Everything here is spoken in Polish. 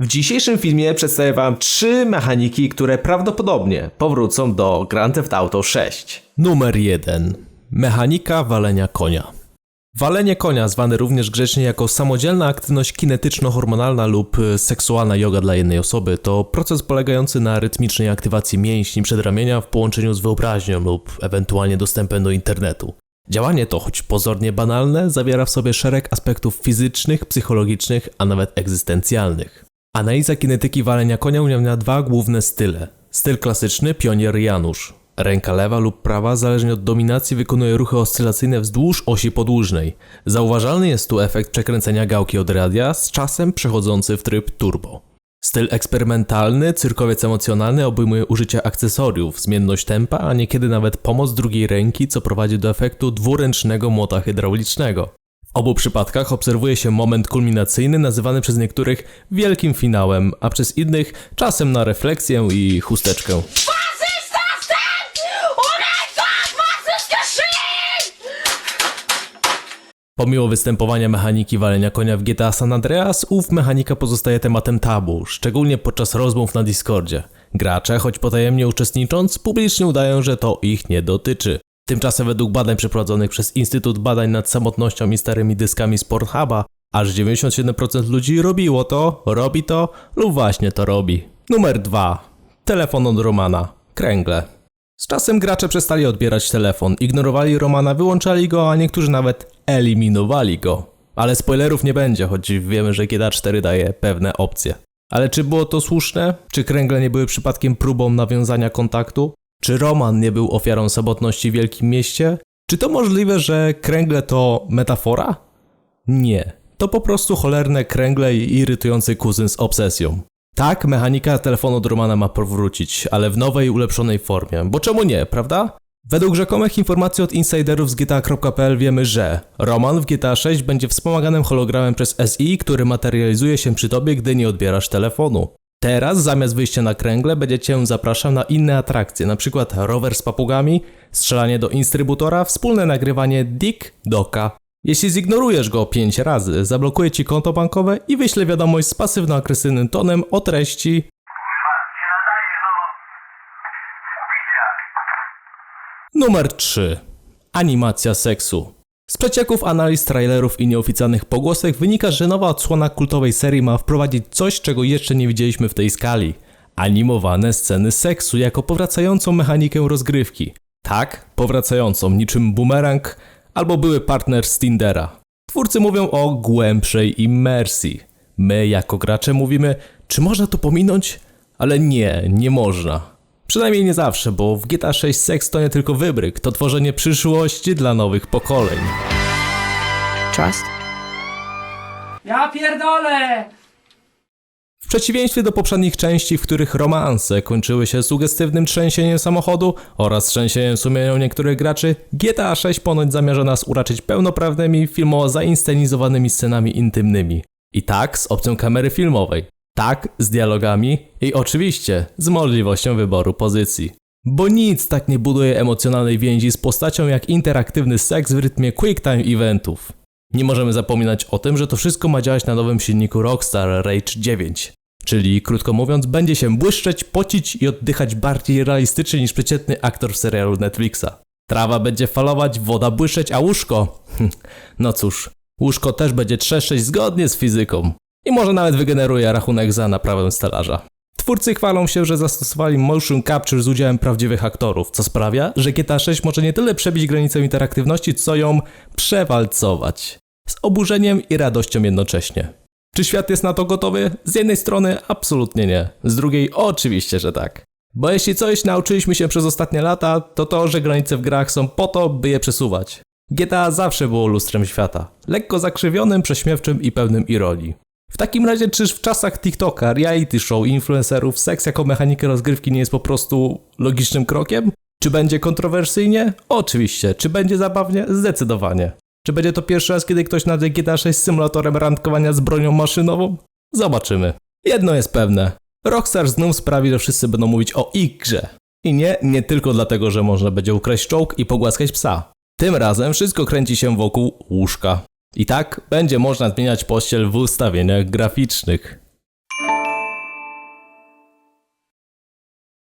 W dzisiejszym filmie przedstawię Wam trzy mechaniki, które prawdopodobnie powrócą do Grand Theft Auto 6. Numer 1. Mechanika walenia konia. Walenie konia, zwane również grzecznie jako samodzielna aktywność kinetyczno-hormonalna lub y, seksualna yoga dla jednej osoby, to proces polegający na rytmicznej aktywacji mięśni przedramienia w połączeniu z wyobraźnią lub ewentualnie dostępem do internetu. Działanie to, choć pozornie banalne, zawiera w sobie szereg aspektów fizycznych, psychologicznych, a nawet egzystencjalnych. Analiza kinetyki walenia konia ujawnia dwa główne style. Styl klasyczny, pionier Janusz. Ręka lewa lub prawa, zależnie od dominacji, wykonuje ruchy oscylacyjne wzdłuż osi podłużnej. Zauważalny jest tu efekt przekręcenia gałki od radia, z czasem przechodzący w tryb turbo. Styl eksperymentalny, cyrkowiec emocjonalny obejmuje użycie akcesoriów, zmienność tempa, a niekiedy nawet pomoc drugiej ręki, co prowadzi do efektu dwuręcznego młota hydraulicznego. W obu przypadkach obserwuje się moment kulminacyjny, nazywany przez niektórych wielkim finałem, a przez innych czasem na refleksję i chusteczkę. Pomimo występowania mechaniki walenia konia w GTA San Andreas, ów mechanika pozostaje tematem tabu, szczególnie podczas rozmów na Discordzie. Gracze, choć potajemnie uczestnicząc, publicznie udają, że to ich nie dotyczy. Tymczasem według badań przeprowadzonych przez Instytut Badań nad Samotnością i Starymi Dyskami z Pornhuba, aż 97% ludzi robiło to, robi to lub właśnie to robi. Numer 2. Telefon od Romana. Kręgle. Z czasem gracze przestali odbierać telefon, ignorowali Romana, wyłączali go, a niektórzy nawet eliminowali go. Ale spoilerów nie będzie, choć wiemy, że GTA 4 daje pewne opcje. Ale czy było to słuszne? Czy kręgle nie były przypadkiem próbą nawiązania kontaktu? Czy Roman nie był ofiarą samotności w wielkim mieście? Czy to możliwe, że kręgle to metafora? Nie. To po prostu cholerne kręgle i irytujący kuzyn z obsesją. Tak, mechanika telefonu od Romana ma powrócić, ale w nowej, ulepszonej formie. Bo czemu nie, prawda? Według rzekomych informacji od insiderów z GTA.pl wiemy, że Roman w GTA 6 będzie wspomaganym hologramem przez SI, który materializuje się przy tobie, gdy nie odbierasz telefonu. Teraz, zamiast wyjścia na kręgle, będzie cię zapraszał na inne atrakcje, np. rower z papugami, strzelanie do instrybutora, wspólne nagrywanie Dick Doka. Jeśli zignorujesz go 5 razy, zablokuje ci konto bankowe i wyśle wiadomość z pasywno-agresywnym tonem o treści. Numer 3. Animacja seksu. Z przecieków analiz trailerów i nieoficjalnych pogłosek wynika, że nowa odsłona kultowej serii ma wprowadzić coś, czego jeszcze nie widzieliśmy w tej skali. Animowane sceny seksu jako powracającą mechanikę rozgrywki. Tak, powracającą, niczym bumerang albo były partner z Tindera. Twórcy mówią o głębszej immersji. My, jako gracze, mówimy, czy można to pominąć? Ale nie, nie można. Przynajmniej nie zawsze, bo w GTA 6 seks to nie tylko wybryk, to tworzenie przyszłości dla nowych pokoleń. Trust? Ja pierdolę! W przeciwieństwie do poprzednich części, w których romanse kończyły się sugestywnym trzęsieniem samochodu oraz trzęsieniem sumienia niektórych graczy, GTA 6 ponoć zamierza nas uraczyć pełnoprawnymi, filmowo zainscenizowanymi scenami intymnymi. I tak z opcją kamery filmowej. Tak z dialogami i oczywiście z możliwością wyboru pozycji. Bo nic tak nie buduje emocjonalnej więzi z postacią jak interaktywny seks w rytmie quick time eventów. Nie możemy zapominać o tym, że to wszystko ma działać na nowym silniku Rockstar Rage 9. Czyli, krótko mówiąc, będzie się błyszczeć, pocić i oddychać bardziej realistycznie niż przeciętny aktor w serialu Netflixa. Trawa będzie falować, woda błyszczeć, a łóżko... no cóż, łóżko też będzie trzeszczeć zgodnie z fizyką. I może nawet wygeneruje rachunek za naprawę stelaża. Twórcy chwalą się, że zastosowali motion capture z udziałem prawdziwych aktorów, co sprawia, że GTA 6 może nie tyle przebić granicę interaktywności, co ją przewalcować. Z oburzeniem i radością jednocześnie. Czy świat jest na to gotowy? Z jednej strony absolutnie nie, z drugiej oczywiście, że tak. Bo jeśli coś nauczyliśmy się przez ostatnie lata, to to, że granice w grach są po to, by je przesuwać. GTA zawsze było lustrem świata. Lekko zakrzywionym, prześmiewczym i pełnym ironii. W takim razie, czyż w czasach TikToka, reality show influencerów seks jako mechanikę rozgrywki nie jest po prostu logicznym krokiem? Czy będzie kontrowersyjnie? Oczywiście. Czy będzie zabawnie? Zdecydowanie. Czy będzie to pierwszy raz, kiedy ktoś nadzie GTA 6 symulatorem randkowania z bronią maszynową? Zobaczymy. Jedno jest pewne. Rockstar znów sprawi, że wszyscy będą mówić o ich grze. I nie, nie tylko dlatego, że można będzie ukraść czołg i pogłaskać psa. Tym razem wszystko kręci się wokół łóżka. I tak będzie można zmieniać pościel w ustawieniach graficznych.